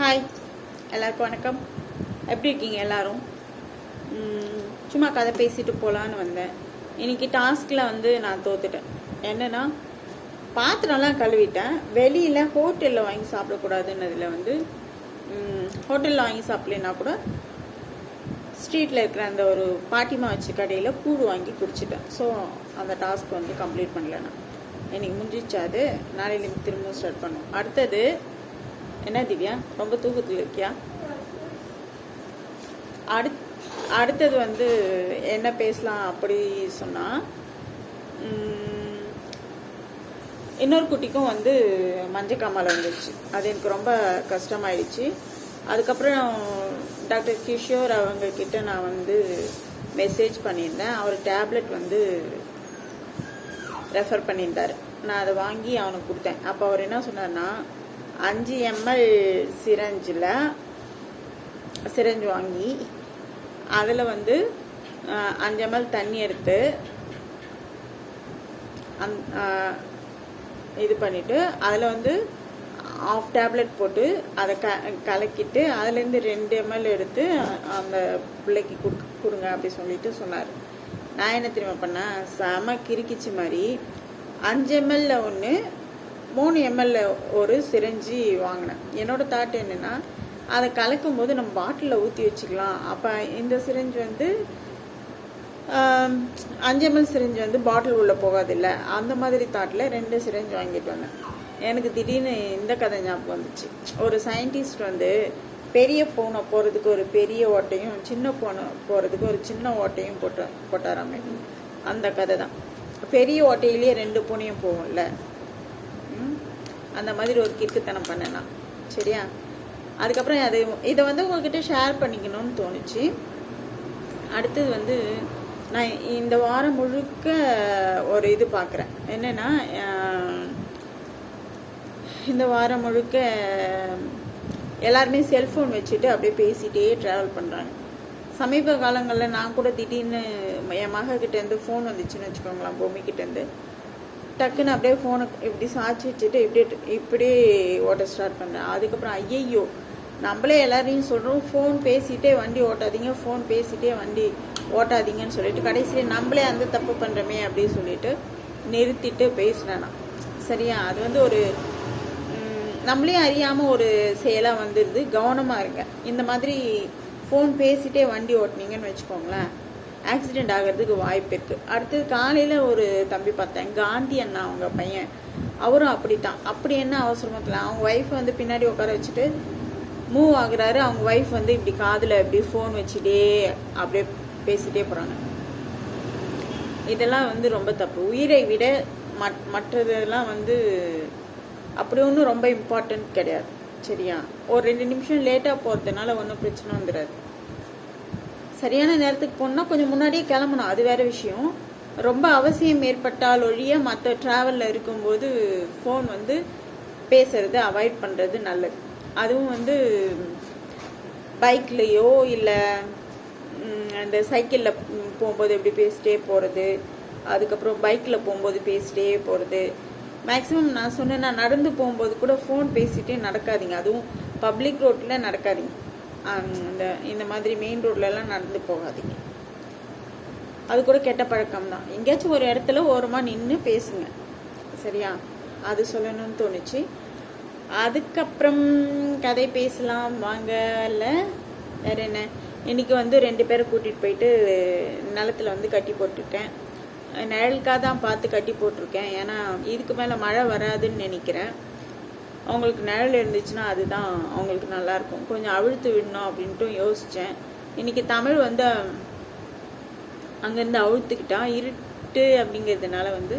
Hi எல்லாருக்கும் வணக்கம். எப்படி இருக்கீங்க எல்லாரும்? சும்மா கதை பேசிட்டு போகலான்னு வந்தேன். இன்னைக்கு டாஸ்கில் வந்து நான் தோத்துட்டேன். என்னன்னா பாத்திரம்லாம் கழுவிட்டேன். வெளியில் ஹோட்டலில் வாங்கி சாப்பிடக்கூடாதுன்னதில் வந்து ஹோட்டலில் வாங்கி சாப்பிடலன்னா கூட ஸ்ட்ரீட்டில் இருக்கிற அந்த ஒரு பாட்டிமா வச்சு கடையில் கூழ் வாங்கி குடிச்சிட்டேன். ஸோ அந்த டாஸ்க் வந்து கம்ப்ளீட் பண்ணல நான். இன்னைக்கு முடிஞ்சிச்சு அது. நாளையிலேருந்து திரும்பவும் ஸ்டார்ட் பண்ணும் அடுத்தது என்ன திவ்யா? ரொம்ப தூக்கத்தில் இருக்கியா? அடுத் அடுத்தது வந்து என்ன பேசலாம் அப்படி சொன்னால் இன்னொரு குட்டிக்கும் வந்து மஞ்சக்காமலை வந்துடுச்சு அது எனக்கு ரொம்ப கஷ்டமாயிடுச்சு. அதுக்கப்புறம் டாக்டர் கிஷோர் அவங்கக்கிட்ட நான் வந்து மெசேஜ் பண்ணியிருந்தேன். அவர் டேப்லெட் வந்து ரெஃபர் பண்ணியிருந்தார். நான் அதை வாங்கி அவனுக்கு கொடுத்தேன். அப்போ அவர் என்ன சொன்னார்னா அஞ்சு எம்எல் சிரஞ்சில் சிரஞ்சு வாங்கி அதில் வந்து அஞ்சு எம்எல் தண்ணி எடுத்து அந் இது பண்ணிவிட்டு அதில் வந்து ஆஃப் டேப்லெட் போட்டு அதை க கலக்கிட்டு அதுலேருந்து ரெண்டு எம்எல் எடுத்து அந்த பிள்ளைக்கு கொடுக்க கொடுங்க அப்படி சொல்லிட்டு சொன்னார். நான் என்ன தெரியுமா பண்ணேன்? செம கிறுக்கிச்சு மாதிரி அஞ்சு எம்எல்ல ஒன்று மூணு எம்எல்ஏ ஒரு சிரஞ்சி வாங்கினேன். என்னோடய தாட் என்னென்னா அதை கலக்கும் போது நம்ம பாட்டிலில் ஊற்றி வச்சுக்கலாம். அப்போ இந்த சிரஞ்ச் வந்து அஞ்சு எம்எல் சிரிஞ்சு வந்து பாட்டில் உள்ளே போகாதில்ல. அந்த மாதிரி தாட்டில் ரெண்டு சிரிஞ்சு வாங்கிட்டு வந்தேன். எனக்கு திடீர்னு இந்த கதை ஞாபகம் வந்துச்சு. ஒரு சயின்டிஸ்ட் வந்து பெரிய பூனை போகிறதுக்கு ஒரு பெரிய ஓட்டையும் சின்ன பூனை போகிறதுக்கு ஒரு சின்ன ஓட்டையும் போட்டு போட்டாராமே. அந்த கதை தான். பெரிய ஓட்டையிலேயே ரெண்டு பூனையும் போகும்ல. அந்த மாதிரி ஒரு கிறுக்குத்தனம் பண்ணலாம் சரியா? அதுக்கப்புறம் அது இதை வந்து உங்ககிட்ட ஷேர் பண்ணிக்கணும்னு தோணுச்சு. அடுத்தது வந்து நான் இந்த வாரம் முழுக்க ஒரு இது பார்க்குறேன் என்னென்னா இந்த வாரம் முழுக்க எல்லாருமே செல்ஃபோன் வச்சுட்டு அப்படியே பேசிகிட்டே ட்ராவல் பண்ணுறாங்க சமீப காலங்களில் நான் கூட திடீர்னு என் மகக்கிட்டேருந்து ஃபோன் வந்துச்சுன்னு வச்சுக்கோங்களேன் பூமிக்கிட்டேருந்து டக்குன்னு அப்படியே ஃபோனை இப்படி சாய்ச்சி வச்சுட்டு இப்படி இப்படி ஓட்ட ஸ்டார்ட் பண்ணேன். அதுக்கப்புறம் ஐயையோ நம்மளே எல்லாரையும் சொல்கிறோம் ஃபோன் பேசிகிட்டே வண்டி ஓட்டாதீங்க ஃபோன் பேசிகிட்டே வண்டி ஓட்டாதீங்கன்னு சொல்லிட்டு கடைசியில் நம்மளே அந்த தப்பு பண்ணுறோமே அப்படின்னு சொல்லிட்டு நிறுத்திட்டு பேசுகிறேன் நான். சரியா? அது வந்து ஒரு நம்மளே அறியாமல் ஒரு செயலாக வந்துடுது கவனமாக இருங்க. இந்த மாதிரி ஃபோன் பேசிகிட்டே வண்டி ஓட்டுனீங்கன்னு வச்சுக்கோங்களேன். ஆக்சிடெண்ட் ஆகிறதுக்கு வாய்ப்பு இருக்குது அடுத்தது காலையில் ஒரு தம்பி பார்த்தேன். காந்தி அண்ணா அவங்க பையன். அவரும் அப்படித்தான். அப்படி என்ன அவசரமத்தில் அவங்க ஒய்ஃப் வந்து பின்னாடி உட்கார வச்சுட்டு மூவ் ஆகுறாரு. அவங்க ஒய்ஃப் வந்து இப்படி காதில் இப்படி ஃபோன் வச்சுட்டே அப்படியே பேசிட்டே போகிறாங்க இதெல்லாம் வந்து ரொம்ப தப்பு. உயிரை விட மட் மற்றதெல்லாம் வந்து அப்படி ஒன்றும் ரொம்ப இம்பார்ட்டன்ட் கிடையாது. சரியா? ஒரு ரெண்டு நிமிஷம் லேட்டாக போகிறதுனால ஒன்றும் பிரச்சனை வந்துடாது சரியான நேரத்துக்கு போனால் கொஞ்சம் முன்னாடியே கிளம்பணும். அது வேற விஷயம். ரொம்ப அவசியம் ஏற்பட்டால் ஒழிய மற்ற ட்ராவலில் இருக்கும்போது ஃபோன் வந்து பேசுறது அவாய்ட் பண்ணுறது நல்லது. அதுவும் வந்து பைக்லேயோ இல்லை அந்த சைக்கிளில் போகும்போது எப்படி பேசிட்டே போகிறது அதுக்கப்புறம் பைக்கில் போகும்போது பேசிட்டே போகிறது மேக்ஸிமம் நான் சொன்னேன் நான் நடந்து போகும்போது கூட ஃபோன் பேசிகிட்டே நடக்காதீங்க. அதுவும் பப்ளிக் ரோட்டில் நடக்காதீங்க. அந்த இந்த மாதிரி மெயின் ரோட்லலாம் நடந்து போகாதீங்க. அது கூட கெட்ட பழக்கம் தான். எங்கேயாச்சும் ஒரு இடத்துல ஓரமாக நின்று பேசுங்க. சரியா? அது சொல்லணும்னு தோணுச்சு. அதுக்கப்புறம் கதை பேசலாம். வாங்க இல்லை வேற என்ன? இன்னைக்கு வந்து ரெண்டு பேரை கூட்டிகிட்டு போயிட்டு நிலத்துல வந்து கட்டி போட்டிருக்கேன். நிழலுக்காக தான் பார்த்து கட்டி போட்டிருக்கேன். ஏன்னா இதுக்கு மேலே மழை வராதுன்னு நினைக்கிறேன். அவங்களுக்கு நிழல் இருந்துச்சுன்னா அதுதான் அவங்களுக்கு நல்லாயிருக்கும். கொஞ்சம் அவிழ்த்து விடணும் அப்படின்ட்டு யோசித்தேன் இன்னைக்கு தமிழ் வந்து அங்கேருந்து அழுத்துக்கிட்டா இருட்டு அப்படிங்கிறதுனால வந்து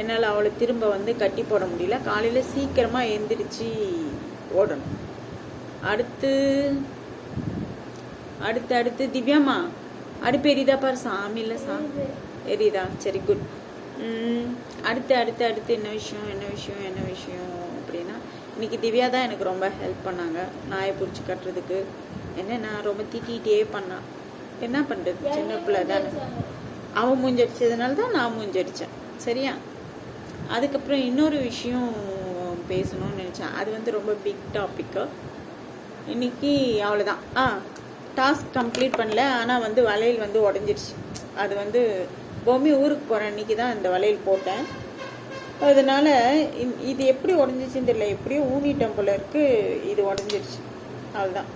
என்னால் அவளை திரும்ப வந்து கட்டி போட முடியல. காலையில் சீக்கிரமாக எந்திரிச்சு ஓடணும். அடுத்து அடுத்து அடுத்து திவ்யாம்மா அடுப்பு எரியுதா பாரு. சாமி இல்லை சாமி எரியுதா? சரி குட் அடுத்து அடுத்து அடுத்து என்ன விஷயம் என்ன விஷயம் என்ன விஷயம் அப்படின்னா இன்னைக்கு திவ்யா தான் எனக்கு ரொம்ப ஹெல்ப் பண்ணாங்க. நாயை பிடிச்சி கட்டுறதுக்கு. என்ன நான் ரொம்ப திட்டிகிட்டே பண்ணான் என்ன பண்ணுறது சின்ன பிள்ளை தானே அவன் மூஞ்சடிச்சதுனால தான் நான் மூஞ்சடித்தேன் சரியா? அதுக்கப்புறம் இன்னொரு விஷயம் பேசணும்னு நினச்சேன். அது வந்து ரொம்ப பிக் டாப்பிக்கு இன்னைக்கு அவ்வளோதான் ஆ டாஸ்க் கம்ப்ளீட் பண்ணல. ஆனால் வந்து வளையல் வந்து உடஞ்சிருச்சு. அது வந்து பொம்மி ஊருக்கு போகிற அன்றைக்கி தான் இந்த வளையல் போட்டேன். அதனால் இது எப்படி உடஞ்சிச்சுன்னு தெரியல. எப்படியோ ஊனி போல இருக்குது இது உடஞ்சிருச்சு. அவ்வளோதான்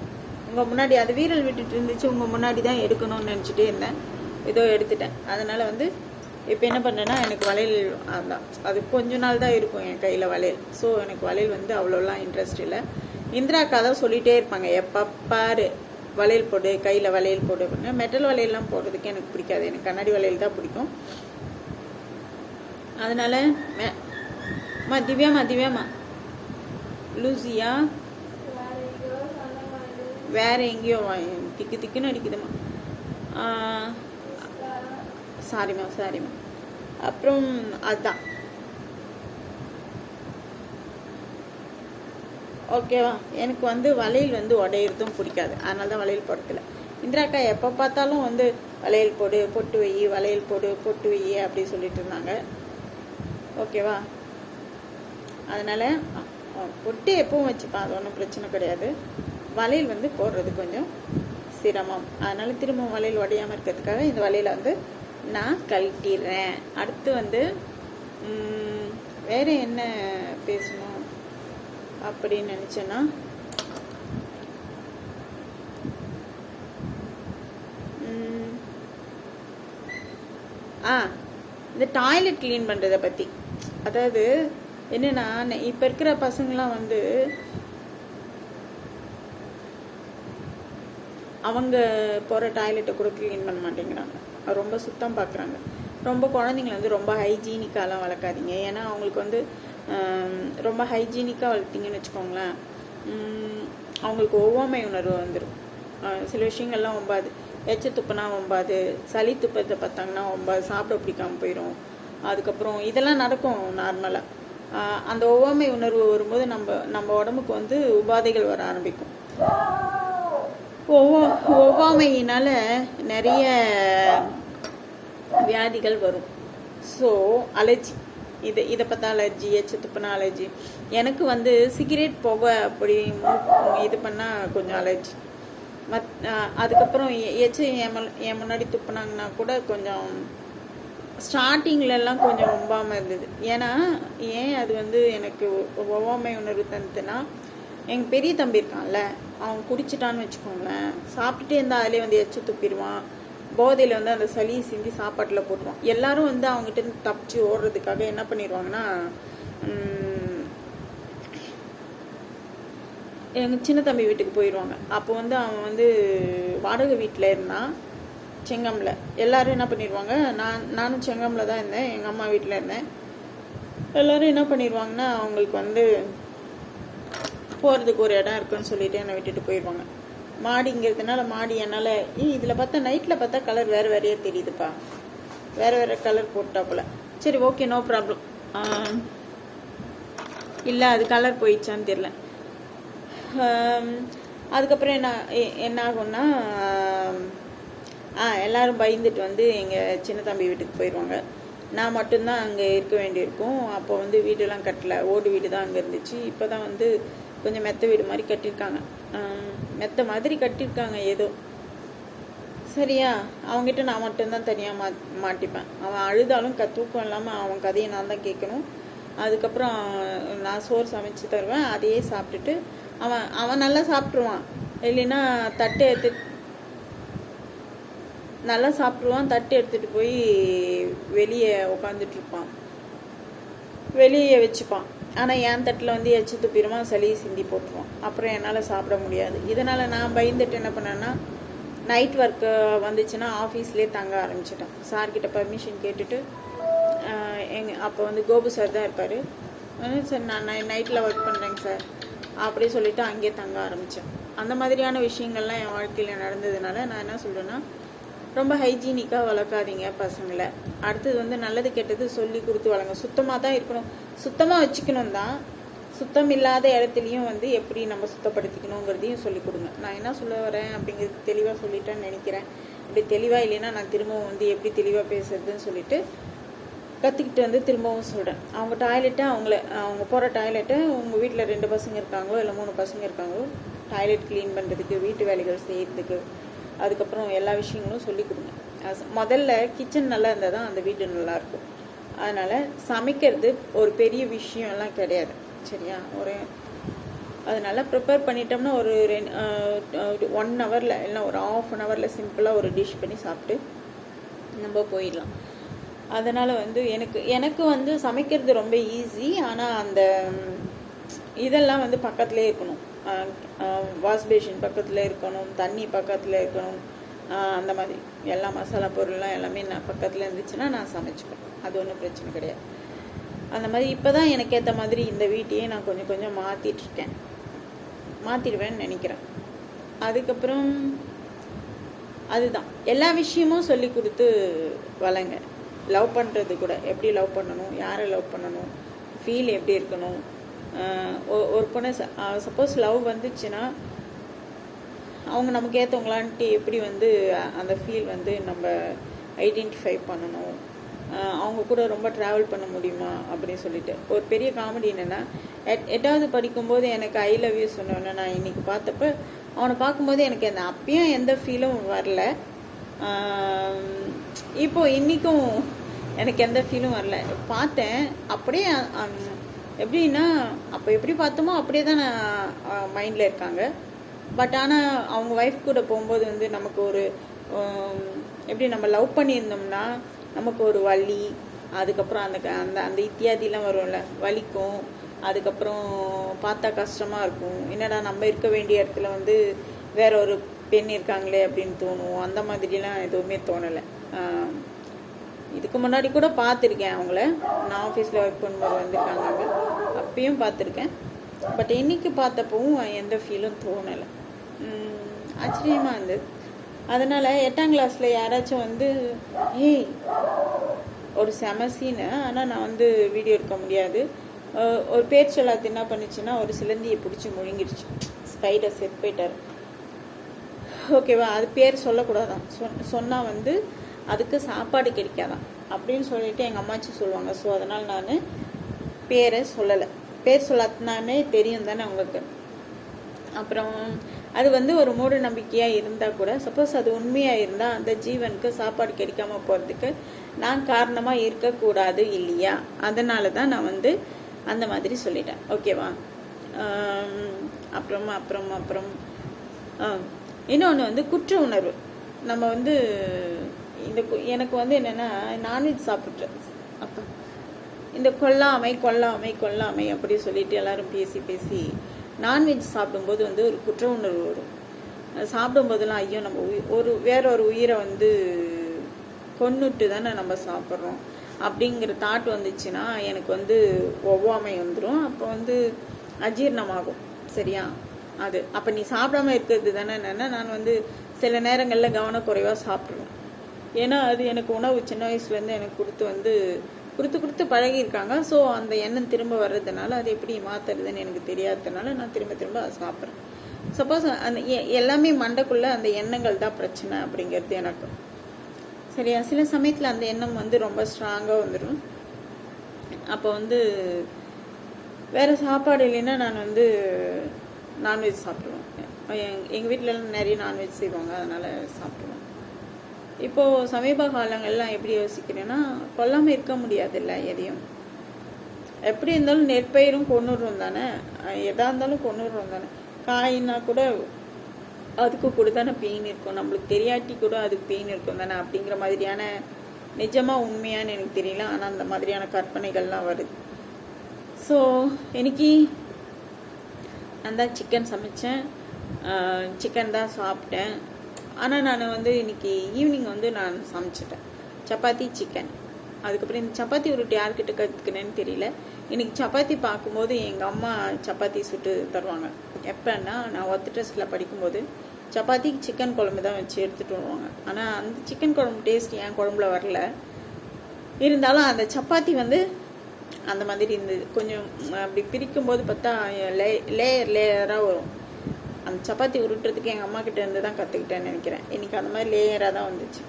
உங்கள் முன்னாடி அது வீரல் விட்டுட்டு இருந்துச்சு உங்கள் முன்னாடி தான் எடுக்கணும்னு நினச்சிட்டே இருந்தேன். ஏதோ எடுத்துட்டேன். அதனால் வந்து இப்போ என்ன பண்ணேன்னா எனக்கு வளையல் அதுதான் அது கொஞ்ச நாள் தான் இருக்கும் என் கையில் வளையல். ஸோ எனக்கு வளையல் வந்து அவ்வளோலாம் இன்ட்ரெஸ்ட் இல்லை. இந்திரா அக்கா தான் சொல்லிகிட்டே இருப்பாங்க எப்போ பாரு வளையல் போடு கையில் வளையல் போடு அப்படின்னா மெட்டல் வளையல்லாம் போடுறதுக்கு எனக்கு பிடிக்காது. எனக்கு கண்ணாடி வளையல் தான் பிடிக்கும். அதனால் மா திவ்யாமா திவ்யாமா லூசியா? வேற எங்கேயோ திக்கு திக்குன்னு அடிக்குதுமா சாரிம்மா சாரிம்மா அப்புறம் அதுதான் ஓகேவா எனக்கு வந்து வளையல் வந்து உடையிறதும் பிடிக்காது. அதனால தான் வளையல் போடுறதில்ல. இந்திராக்கா எப்போ பார்த்தாலும் வந்து வளையல் போடு பொட்டு வை வளையல் போடு பொட்டு வை அப்படி சொல்லிட்டு இருந்தாங்க. ஓகேவா அதனால் பொட்டு எப்பவும் வச்சுப்பான். அது ஒன்றும் பிரச்சனை கிடையாது. வளையல் வந்து போடுறது கொஞ்சம் சிரமம். அதனால் திரும்ப வளையல் உடையாமல் இருக்கிறதுக்காக இந்த வளையலை வந்து நான் கழட்டிடுறேன் அடுத்து வந்து வேறு என்ன பேசணும்? அப்படின்னு நினச்சேன்னா ஆ இந்த டாய்லெட் க்ளீன் பண்ணுறதை பற்றி அதாவது என்னன்னா இப்போ இருக்கிற பசங்களாம் வந்து அவங்க போகிற டாய்லெட்டை கூட க்ளீன் பண்ண மாட்டேங்கிறாங்க. ரொம்ப சுத்தம் பார்க்குறாங்க ரொம்ப குழந்தைங்கள வந்து ரொம்ப ஹைஜீனிக்காலாம் வளர்க்காதீங்க. ஏன்னா அவங்களுக்கு வந்து ரொம்ப ஹைஜீனிக்காக வளர்த்திங்கன்னு வச்சுக்கோங்களேன். அவங்களுக்கு ஒவ்வாமை உணர்வு வந்துடும் சில விஷயங்கள்லாம் ஒம்பாது. எச்ச துப்புனா ஒம்பாது சளி துப்பத்தை பார்த்தாங்கன்னா ஒம்பாது சாப்பிட பிடிக்காமல் போயிடும் அதுக்கப்புறம் இதெல்லாம் நடக்கும் நார்மலாக அந்த ஒவ்வாமை உணர்வு வரும்போது நம்ம நம்ம உடம்புக்கு வந்து உபாதைகள் வர ஆரம்பிக்கும். ஒவ்வொ ஒவ்வாமையினால் நிறைய வியாதிகள் வரும். So allergy. இது இதை பார்த்தா அலர்ஜி எச்ச துப்புனா அலர்ஜி எனக்கு வந்து சிகரெட் புகை அப்படி இது பண்ணால் கொஞ்சம் அலர்ஜி மத் அதுக்கப்புறம் எ- எச்ச என் என் முன்னாடி துப்புனாங்கன்னா கூட கொஞ்சம் ஸ்டார்டிங்லலாம் கொஞ்சம் ஒம்பாமல் இருந்தது. ஏன்னா ஏன் அது வந்து எனக்கு ஒவ்வாமை உணர்வு தந்ததுன்னா எங்கள் பெரிய தம்பி இருக்கான்ல அவன் குடிச்சிட்டான்னு வச்சுக்கோங்களேன் சாப்பிட்டுட்டே இருந்தால் அதிலே வந்து எச்சு துப்பிடுவான். போதையில் வந்து அந்த சளி சிந்தி சாப்பாட்டில் போட்டுருவான் எல்லாரும் வந்து அவங்ககிட்ட தப்பிச்சு ஓடுறதுக்காக என்ன பண்ணிடுவாங்கன்னா எங்கள் சின்ன தம்பி வீட்டுக்கு போயிடுவாங்க அப்போ வந்து அவன் வந்து வாடகை வீட்டில் இருந்தான் செங்கம்ல. எல்லாரும் என்ன பண்ணிடுவாங்க நான் நானும் செங்கம்ல தான் இருந்தேன் எங்கள் அம்மா வீட்டில் இருந்தேன். எல்லாரும் என்ன பண்ணிடுவாங்கன்னா அவங்களுக்கு வந்து போகிறதுக்கு ஒரு இடம் இருக்குன்னு சொல்லிட்டு என்னை விட்டுட்டு போயிடுவாங்க மாடிங்கிறதுனால மாடி என்னால் ஏ இதில் பார்த்தா நைட்டில் பார்த்தா கலர் வேறு வேறையே தெரியுதுப்பா. வேறு வேறு கலர் போட்டாப்புல. சரி ஓகே நோ ப்ராப்ளம் இல்லை அது கலர் போயிடுச்சான்னு தெரில அதுக்கப்புறம் என்ன எ- என்ன ஆகும்னா ஆ எல்லாரும் பயந்துட்டு வந்து எங்கள் சின்ன தம்பி வீட்டுக்கு போயிடுவாங்க நான் மட்டும்தான் அங்கே இருக்க வேண்டியிருக்கும். அப்போ வந்து வீடெல்லாம் கட்டல. ஓடு வீடு தான் அங்கே இருந்துச்சு. இப்போ தான் வந்து கொஞ்சம் மெத்த வீடு மாதிரி கட்டியிருக்காங்க. மெத்த மாதிரி கட்டியிருக்காங்க ஏதோ. சரியா? அவங்ககிட்ட நான் மட்டும்தான் தனியாக மா மாட்டிப்பேன். அவன் அழுதாலும் க தூக்கம் இல்லாமல் அவன் கதையை நான் தான் கேட்கணும். அதுக்கப்புறம் நான் சோறு சமைச்சு தருவேன். அதையே சாப்பிட்டுட்டு அவன் அவன் நல்லா சாப்பிட்ருவான் இல்லைன்னா தட்டை எடுத்து நல்லா சாப்பிட்ருவான் தட்டு எடுத்துகிட்டு போய் வெளியே உட்காந்துட்டு இருப்பான். வெளியே வச்சுப்பான். ஆனால் என் தட்டில் வந்து எச்சு துப்பிடுவான் சளி சிந்தி போட்டுருவான் அப்புறம் என்னால் சாப்பிட முடியாது. இதனால் நான் பயந்துட்டு என்ன பண்ணேன்னா நைட் ஒர்க்கு வந்துச்சுன்னா ஆஃபீஸ்லேயே தங்க ஆரம்பிச்சிட்டேன். சார்கிட்ட பர்மிஷன் கேட்டுட்டு எங்கள் அப்போ வந்து கோபு சார் தான் இருப்பார். சார் நான் நைட்டில் ஒர்க் பண்ணுறேங்க சார் அப்படி சொல்லிவிட்டு அங்கேயே தங்க ஆரம்பித்தேன் அந்த மாதிரியான விஷயங்கள்லாம் என் வாழ்க்கையில் நடந்ததுனால நான் என்ன சொல்கிறேன்னா ரொம்ப ஹைஜீனிக்காக வளர்க்காதீங்க பசங்களை. அடுத்தது வந்து நல்லது கெட்டது சொல்லி கொடுத்து வளங்க சுத்தமாக தான் இருக்கணும். சுத்தமாக வச்சுக்கணும் தான் சுத்தம் இல்லாத இடத்துலையும் வந்து எப்படி நம்ம சுத்தப்படுத்திக்கணுங்கிறதையும் சொல்லி கொடுங்க. நான் என்ன சொல்ல வரேன் அப்படிங்கிறது தெளிவாக சொல்லிட்டேன்னு நினைக்கிறேன். இப்படி தெளிவாக இல்லைன்னா நான் திரும்பவும் வந்து எப்படி தெளிவாக பேசுறதுன்னு சொல்லிட்டு கற்றுக்கிட்டு வந்து திரும்பவும் சொல்கிறேன் அவங்க டாய்லெட்டை அவங்கள அவங்க போகிற டாய்லெட்டை உங்கள் வீட்டில் ரெண்டு பசங்க இருக்காங்களோ இல்லை மூணு பசங்க இருக்காங்களோ டாய்லெட் க்ளீன் பண்ணுறதுக்கு வீட்டு வேலைகள் செய்கிறதுக்கு அதுக்கப்புறம் எல்லா விஷயங்களும் சொல்லி கொடுங்க. முதல்ல கிச்சன் நல்லா இருந்தால் தான் அந்த வீடு நல்லாயிருக்கும். அதனால் சமைக்கிறது ஒரு பெரிய விஷயம்லாம் கிடையாது. சரியா? ஒரு அதனால் ப்ரிப்பேர் பண்ணிட்டோம்னா ஒரு ரெண்டு ஒன் ஹவரில் இல்லைன்னா ஒரு ஆஃப் அன் ஹவரில் சிம்பிளாக ஒரு டிஷ் பண்ணி சாப்பிட்டு நம்ம போயிடலாம். அதனால் வந்து எனக்கு எனக்கு வந்து சமைக்கிறது ரொம்ப ஈஸி ஆனால் அந்த இதெல்லாம் வந்து பக்கத்துலேயே இருக்கணும். வாஷ் பேஷின் பக்கத்தில் இருக்கணும் தண்ணி பக்கத்தில் இருக்கணும் அந்த மாதிரி. எல்லா மசாலா பொருள்லாம் எல்லாமே நான் பக்கத்தில் இருந்துச்சுன்னா நான் சமைச்சுப்பேன். அது ஒன்றும் பிரச்சனை கிடையாது. அந்த மாதிரி இப்போ தான் எனக்கு ஏற்ற மாதிரி இந்த வீட்டையே நான் கொஞ்சம் கொஞ்சம் மாற்றிட்டுருக்கேன் மாற்றிடுவேன்னு நினைக்கிறேன். அதுக்கப்புறம் அதுதான். எல்லா விஷயமும் சொல்லி கொடுத்து வளங்க. லவ் பண்ணுறது கூட. எப்படி லவ் பண்ணணும்? யாரை லவ் பண்ணணும்? ஃபீல் எப்படி இருக்கணும்? ஒரு பொண்ணு சப்போஸ் லவ் வந்துச்சுன்னா அவங்க நமக்கு ஏற்றவங்களான்ட்டு எப்படி வந்து அந்த ஃபீல் வந்து நம்ம ஐடென்டிஃபை பண்ணணும்? அவங்க கூட ரொம்ப ட்ராவல் பண்ண முடியுமா? அப்படின்னு சொல்லிட்டு. ஒரு பெரிய காமெடி என்னென்னா எட் எட்டாவது படிக்கும்போது எனக்கு ஐ லவ் யூ சொன்னோன்னே நான் இன்னைக்கு பார்த்தப்ப அவனை பார்க்கும்போது எனக்கு அந்த அப்பயும் எந்த ஃபீலும் வரல. இப்போது இன்றைக்கும் எனக்கு எந்த ஃபீலும் வரல. பார்த்தேன் அப்படியே எப்படின்னா அப்போ எப்படி பார்த்தோமோ அப்படியே தான் நான் மைண்டில் இருக்காங்க. பட் ஆனால் அவங்க ஒய்ஃப் கூட போகும்போது வந்து நமக்கு ஒரு எப்படி நம்ம லவ் பண்ணியிருந்தோம்னா நமக்கு ஒரு வலி அதுக்கப்புறம் அந்த க- அந்த அந்த இத்தியாதிலாம் வரும்ல வலிக்கும் அதுக்கப்புறம் பார்த்தா கஷ்டமாக இருக்கும். என்னடா நம்ம இருக்க வேண்டிய இடத்துல வந்து வேற ஒரு பெண் இருக்காங்களே அப்படின்னு தோணும். அந்த மாதிரிலாம் எதுவுமே தோணலை. இதுக்கு முன்னாடி கூட பார்த்துருக்கேன் அவங்கள. நான் ஆஃபீஸில் ஒர்க் பண்ணும்போது வந்திருக்காங்க அங்க. அப்பயும் பார்த்துருக்கேன். பட் இன்னைக்கு பார்த்தப்பவும் எந்த ஃபீலும் தோணலை. ஆச்சரியமாக இருந்தது. அதனால் எட்டாம் கிளாஸில் யாராச்சும் வந்து ஏய் ஒரு செம சீனு ஆனால் நான் வந்து வீடியோ எடுக்க முடியாது. ஒரு பேர் சொல்லாது என்ன பண்ணுச்சுன்னா ஒரு சிலந்தியை பிடிச்சி முழுங்கிடுச்சு ஸ்பைடர் செட் போயிட்டார். ஓகேவா அது பேர் சொல்லக்கூடாதான். சொன் சொன்னால் வந்து அதுக்கு சாப்பாடு கிடைக்காதான் அப்படின்னு சொல்லிட்டு எங்கள் அம்மாச்சி சொல்லுவாங்க. ஸோ அதனால் நான் பேரை சொல்லலை. பேர் சொல்லாதனாலே தெரியும் தானே உங்களுக்கு அப்புறம் அது வந்து ஒரு மூட நம்பிக்கையாக இருந்தால் கூட சப்போஸ் அது உண்மையாக இருந்தால் அந்த ஜீவனுக்கு சாப்பாடு கிடைக்காம போகிறதுக்கு நான் காரணமாக இருக்கக்கூடாது இல்லையா? அதனால தான் நான் வந்து அந்த மாதிரி சொல்லிட்டேன். ஓகேவா அப்புறம் அப்புறம் அப்புறம் இன்னொன்று வந்து குற்ற உணர்வு. நம்ம வந்து இந்த எனக்கு வந்து என்னென்னா நான்வெஜ் சாப்பிட்றேன் அப்போ இந்த கொல்லாமை கொல்லாமை கொல்லாமை அப்படி சொல்லிட்டு எல்லாரும் பேசி பேசி நான்வெஜ் சாப்பிடும்போது வந்து ஒரு குற்ற உணர்வு வரும். சாப்பிடும்போதெல்லாம் ஐயோ நம்ம உயி- ஒரு வேற ஒரு உயிரை வந்து கொன்னுட்டு தானே நம்ம சாப்பிட்றோம். அப்படிங்கிற தாட் வந்துச்சுன்னா எனக்கு வந்து ஒவ்வாமை வந்துடும் அப்போ வந்து அஜீரணமாகும். சரியா? அது. அப்போ நீ சாப்பிடாம இருக்கிறது தானே என்னென்னா நான் வந்து சில நேரங்களில் கவனக்குறைவாக சாப்பிட்ருவேன் ஏன்னா அது எனக்கு உணவு சின்ன வயசுலேருந்து எனக்கு கொடுத்து வந்து கொடுத்து கொடுத்து பழகியிருக்காங்க. ஸோ அந்த எண்ணம் திரும்ப வர்றதுனால அது எப்படி மாற்றுறதுன்னு எனக்கு தெரியாததுனால நான் திரும்ப திரும்ப அதை சாப்பிட்றேன். சப்போஸ் அந்த எ- எல்லாமே மண்டைக்குள்ளே அந்த எண்ணங்கள் தான் பிரச்சனை அப்படிங்கிறது எனக்கு. சரியா? சில சமயத்தில் அந்த எண்ணம் வந்து ரொம்ப ஸ்ட்ராங்காக வந்துடும் அப்போ வந்து வேறு சாப்பாடு இல்லைன்னா நான் வந்து நான்வெஜ் சாப்பிடுவேன். எங் எங்கள் வீட்டிலலாம் நிறைய நான்வெஜ் செய்வாங்க அதனால் சாப்பிடுவேன். இப்போது சமீப காலங்கள்லாம் எப்படி யோசிக்கிறேன்னா கொல்லாமல் இருக்க முடியாதுல்ல எதையும். எப்படி இருந்தாலும் நெற்பயிரும் கொண்டுடுறோம் தானே? எதாக இருந்தாலும் கொண்டுடுறோம் தானே? காய்னா கூட அதுக்கு கூட தானே பெயின் இருக்கும். நம்மளுக்கு தெரியாட்டி கூட அதுக்கு பெயின் இருக்கும் தானே? அப்படிங்கிற மாதிரியான நிஜமாக உண்மையான்னு எனக்கு தெரியல. ஆனால் அந்த மாதிரியான கற்பனைகள்லாம் வருது. ஸோ இன்னைக்கு நான் தான் சிக்கன் சமைச்சேன். சிக்கன் தான் சாப்பிட்டேன். ஆனால் நான் வந்து இன்னைக்கு ஈவினிங் வந்து நான் சமைச்சிட்டேன். சப்பாத்தி சிக்கன் அதுக்கப்புறம் இந்த சப்பாத்தி உருட்டு யார்கிட்ட கற்றுக்கினேன்னு தெரியல. இன்னைக்கு சப்பாத்தி பார்க்கும்போது எங்கள் அம்மா சப்பாத்தி சுட்டு தருவாங்க. எப்போன்னா நான் ஒத்த ட்ரெஸ்ட்டில் படிக்கும்போது சப்பாத்திக்கு சிக்கன் குழம்பு தான் வச்சு எடுத்துகிட்டு வருவாங்க. ஆனால் அந்த சிக்கன் குழம்பு டேஸ்ட் என் குழம்புல வரல. இருந்தாலும் அந்த சப்பாத்தி வந்து அந்த மாதிரி இருந்தது. கொஞ்சம் அப்படி பிரிக்கும்போது பார்த்தா லே லேயர் லேயராக வரும். அந்த சப்பாத்தி உருட்டுறதுக்கு எங்கள் அம்மா கிட்ட இருந்து தான் கற்றுக்கிட்டேன்னு நினைக்கிறேன். இன்னைக்கு அந்த மாதிரி லேயராக தான் வந்துச்சு.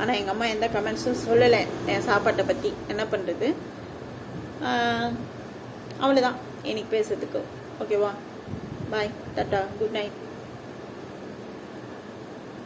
ஆனால் எங்கள் அம்மா எந்த கமெண்ட்ஸும் சொல்லலை. என் சாப்பாட்டை பற்றி என்ன பண்ணுறது அவ்வளோதான் இன்னைக்கு பேசுறதுக்கு. ஓகேவா பாய் டாட்டா குட் நைட்